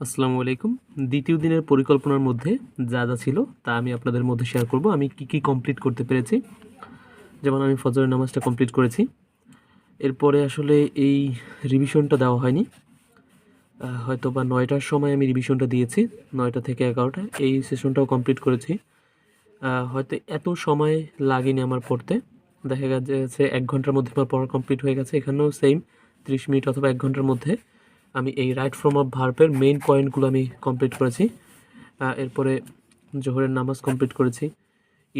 আসসালামু আলাইকুম। দ্বিতীয় দিনের পরিকল্পনার মধ্যে যা যা ছিল তা আমি আপনাদের মধ্যে শেয়ার করব। আমি কি কি কমপ্লিট করতে পেরেছি? যেমন আমি ফজরের নামাজটা কমপ্লিট করেছি। এরপরে আসলে এই রিভিশনটা দেওয়া হয়নি। হয়তো বা নয়টার সময় আমি রিভিশনটা দিয়েছি, নয়টা থেকে এগারোটা। এই সেশনটাও কমপ্লিট করেছি। হয়তো এত সময় লাগেনি আমার পড়তে। দেখা গেছে এক ঘণ্টার মধ্যে আমার পড়া কমপ্লিট হয়ে গেছে। এখানেও সেম ত্রিশ মিনিট অথবা এক ঘণ্টার মধ্যে। আমি এই রাইট ফ্রম অফ ভার্বের মেইন পয়েন্টগুলো আমি কমপ্লিট করেছি। এরপরে জোহরের নামাজ কমপ্লিট করেছি।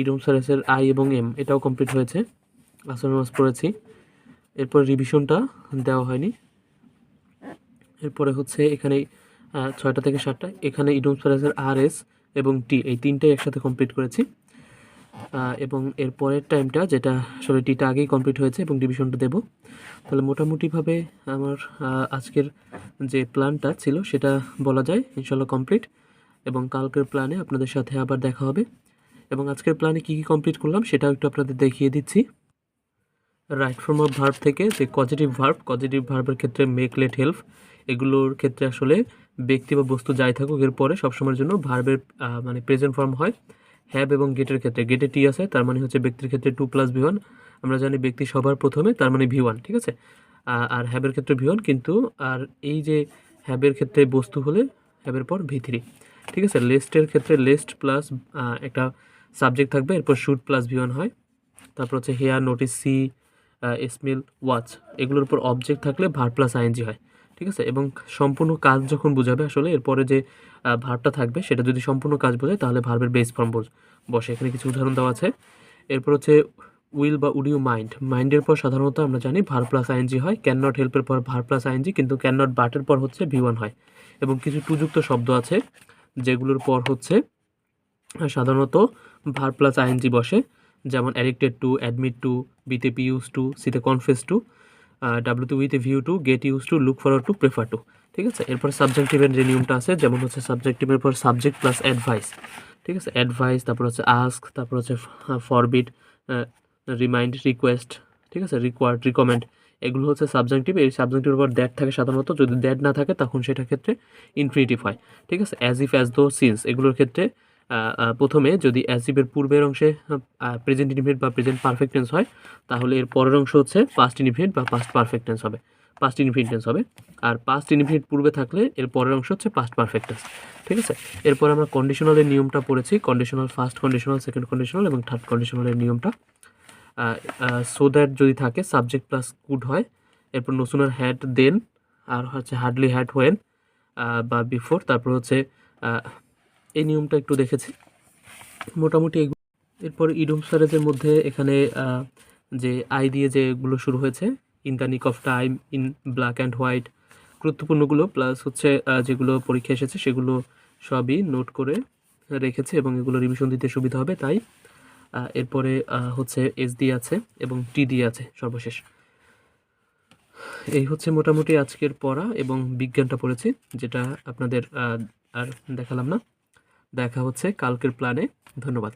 ইডম সারেসের আই এবং এম, এটাও কমপ্লিট হয়েছে। আসর নামাজ পড়েছি। এরপর রিভিশনটা দেওয়া হয়নি। এরপরে হচ্ছে এখানে ছয়টা থেকে সাতটা। এখানে ইডম সারেসের আর, এস এবং টি, এই তিনটাই একসাথে কমপ্লিট করেছি। এবং এর পরের টাইমটা যেটা আসলে টিটা আগেই কমপ্লিট হয়েছে এবং ডিভিশনটা দেব। তাহলে মোটামুটিভাবে আমার আজকের যে প্ল্যানটা ছিল সেটা বলা যায় ইনশাল্লাহ কমপ্লিট এবং কালকের প্ল্যানে আপনাদের সাথে আবার দেখা হবে। এবং আজকের প্ল্যানে কী কী কমপ্লিট করলাম সেটাও একটু আপনাদের দেখিয়ে দিচ্ছি। রাইট ফর্ম অফ ভার্ব থেকে যে পজিটিভ ভার্ব পজিটিভ ভার্বের ক্ষেত্রে মেক লেট হেল্প এগুলোর ক্ষেত্রে আসলে ব্যক্তি বা বস্তু যাই থাকুক এর পরে সবসময়ের জন্য ভার্বের মানে প্রেজেন্ট ফর্ম হয়। হ্যাভ এবং গেটের ক্ষেত্রে, গেটে টি আছে, তার মানে হচ্ছে ব্যক্তির ক্ষেত্রে টু প্লাস ভি আমরা জানি ব্যক্তি সবার প্রথমে, তার মানে ভি ওয়ান ঠিক আছে? আর হ্যাবের ক্ষেত্রে ভি কিন্তু, আর এই যে হ্যাবের ক্ষেত্রে বস্তু হলে, হ্যাবের পর ভি ঠিক আছে? লেস্টের ক্ষেত্রে লেস্ট প্লাস একটা সাবজেক্ট থাকবে, এরপর শুট প্লাস ভি হয়। তারপর হচ্ছে hear notice see smell watch এগুলোর উপর অবজেক্ট থাকলে ভার প্লাস আইএনজি হয়। ঠিক আছে? এবং সম্পূর্ণ কাজ যখন বোঝাবে আসলে, এরপরে যে ভার্বটা থাকবে, সেটা যদি সম্পূর্ণ কাজ বোঝায়, তাহলে ভার্বের বেস ফর্ম বসে এখানে কিছু উদাহরণ দেওয়া আছে। এরপর হচ্ছে উইল বা উড ইউ মাইন্ড মাইন্ডের পর সাধারণত আমরা জানি ভার প্লাস আইএনজি হয় ক্যান নট হেল্পের পর ভার প্লাস আইএনজি কিন্তু ক্যান নট বাটের পর হচ্ছে ভি ওয়ান হয়। এবং কিছু টুযুক্ত শব্দ আছে, যেগুলোর পর হচ্ছে, সাধারণত ভার প্লাস আইএনজি বসে। যেমন অ্যাডিক্টেড টু অ্যাডমিট টু বিতে পি ইউজ টু সিতে confess to ডাব্লিউতে with a view to get use to look forward to prefer to ঠিক আছে? এরপর সাবজেক্টিভের যে নিয়মটা আছে, যেমন হচ্ছে সাবজেক্টিভের পর সাবজেক্ট প্লাস অ্যাডভাইস ঠিক আছে? অ্যাডভাইস তারপর হচ্ছে আস্ক তারপর হচ্ছে ফরবিট রিমাইন্ড রিকোয়েস্ট ঠিক আছে? রিকোয়ার্ড রিকমেন্ড এগুলো হচ্ছে সাবজেক্টিভ এই সাবজেক্টিভের উপর দ্যাট থাকে সাধারণত। যদি দ্যাট না থাকে, তখন সেটার ক্ষেত্রে ইনফিনিটিভ হয়। ঠিক আছে? As if as though since এগুলোর ক্ষেত্রে প্রথমে যদি অ্যাজ ইফের পূর্বের অংশে প্রেজেন্ট ইনফিনিট বা প্রেজেন্ট পারফেক্ট টেন্স হয়, তাহলে এর পরের অংশ হচ্ছে পাস্ট ইনফিনিট বা পাস্ট পারফেক্ট টেন্স হবে। পাস্ট ইনফিনিট টেন্স হবে। আর পাস্ট ইনফিনিট পূর্বে থাকলে এর পরের অংশ হচ্ছে পাস্ট পারফেক্ট টেন্স ঠিক আছে? এরপর আমরা কন্ডিশনালের নিয়মটা পড়েছি। Conditional first conditional second conditional এবং থার্ড কন্ডিশনালের নিয়মটা। সো দ্যাট যদি থাকে সাবজেক্ট প্লাস কুড হয়। এরপর নসুনার হ্যাড দেন আর হচ্ছে হার্ডলি হ্যাড হোয়েন বা বিফোর তারপর হচ্ছে এই নিয়মটা একটু দেখেছি। মোটামুটি এরপর ইডম সারেজের মধ্যে এখানে যে আই দিয়ে যেগুলো শুরু হয়েছে in the nick of time in black and white গুরুত্বপূর্ণগুলো plus হচ্ছে যেগুলো পরীক্ষা এসেছে, সেগুলো সবই নোট করে রেখেছে এবং এগুলো রিভিশন দিতে সুবিধা হবে, তাই এরপরে হচ্ছে এস ডি আছে এবং টি ডি আছে সর্বশেষ। এই হচ্ছে মোটামুটি আজকের পড়া এবং বিজ্ঞানটা পড়েছি, যেটা আপনাদের আর দেখালাম না। দেখা হচ্ছে কালকের প্ল্যানে ধন্যবাদ।